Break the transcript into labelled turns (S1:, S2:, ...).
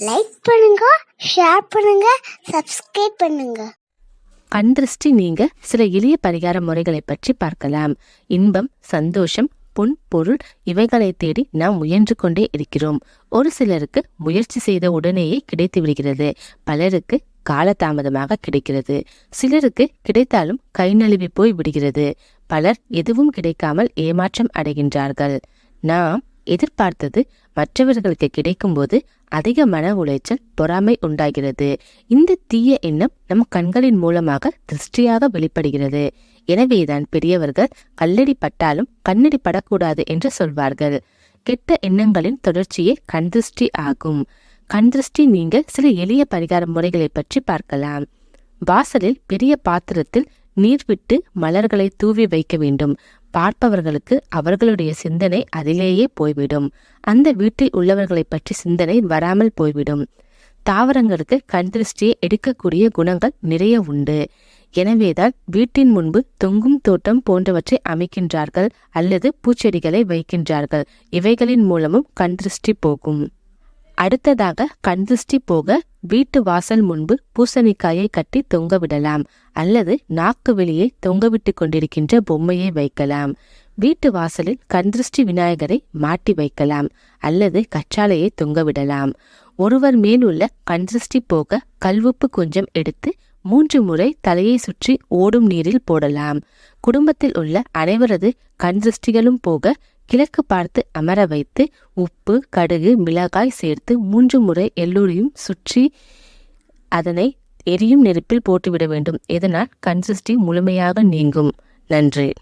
S1: Like பண்ணுங்க share பண்ணுங்க subscribe பண்ணுங்க.
S2: கண் திருஷ்டி நீங்க சில எளிய பரிகார முறைகளை பற்றி பார்க்கலாம். இன்பம் சந்தோஷம் பொன் பொருள் இவைகளை தேடி நாம் முயன்று கொண்டே இருக்கிறோம். ஒரு சிலருக்கு முயற்சி செய்த உடனேயே கிடைத்து விடுகிறது. பலருக்கு காலதாமதமாக கிடைக்கிறது. சிலருக்கு கிடைத்தாலும் கை நழுவி போய் விடுகிறது. பலர் எதுவும் கிடைக்காமல் ஏமாற்றம் அடைகின்றார்கள். நாம் எதிர்பார்த்தது மற்றவர்களுக்கு கிடைக்கும்போது அதிக மன உளைச்சல் பொறாமை உண்டாகிறது. இந்த தீய எண்ணம் நம் கண்களின் மூலமாக திருஷ்டியாக வெளிப்படுகிறது. எனவேதான் பெரியவர்கள் கல்லடி பட்டாலும் கண்ணடி படக்கூடாது என்று சொல்வார்கள். கெட்ட எண்ணங்களின் தொடர்ச்சியே கண் திருஷ்டி ஆகும். கண் திருஷ்டி நீங்க சில எளிய பரிகார முறைகளை பற்றி பார்க்கலாம். வாசலில் பெரிய பாத்திரத்தில் நீர் விட்டு மலர்களை தூவி வைக்க வேண்டும். பார்ப்பவர்களுக்கு அவர்களுடைய சிந்தனை அதிலேயே போய்விடும். அந்த வீட்டில் உள்ளவர்களை பற்றி சிந்தனை வராமல் போய்விடும். தாவரங்களுக்கு கண் திருஷ்டியை எடுக்கக்கூடிய குணங்கள் நிறைய உண்டு. எனவேதான் வீட்டின் முன்பு தொங்கும் தோட்டம் போன்றவற்றை அமைக்கின்றார்கள் அல்லது பூச்செடிகளை வைக்கின்றார்கள். இவைகளின் மூலமும் கண் திருஷ்டி போகும். அடுத்ததாக கண்திருஷ்டி போக வீட்டு வாசல் முன்பு பூசணிக்காயை கட்டி தொங்க விடலாம் அல்லது நாக்கு வெளியே தொங்கவிட்டு கொண்டிருக்கின்ற பொம்மையை வைக்கலாம். வீட்டு வாசலில் கண்திருஷ்டி விநாயகரை மாட்டி வைக்கலாம் அல்லது கற்றாழையை தொங்கவிடலாம் ஒருவர் மேல் உள்ள போக கல்வுப்பு கொஞ்சம் எடுத்து மூன்று முறை தலையை சுற்றி ஓடும் நீரில் போடலாம். குடும்பத்தில் உள்ள அனைவரது கண் திருஷ்டிகளும் போக கிழக்கு பார்த்து அமர வைத்து உப்பு கடுகு மிளகாய் சேர்த்து மூன்று முறை எல்லோரையும் சுற்றி அதனை எரியும் நெருப்பில் போட்டுவிட வேண்டும். இதனால் கன்சிஸ்டி முழுமையாக நீங்கும். நன்றி.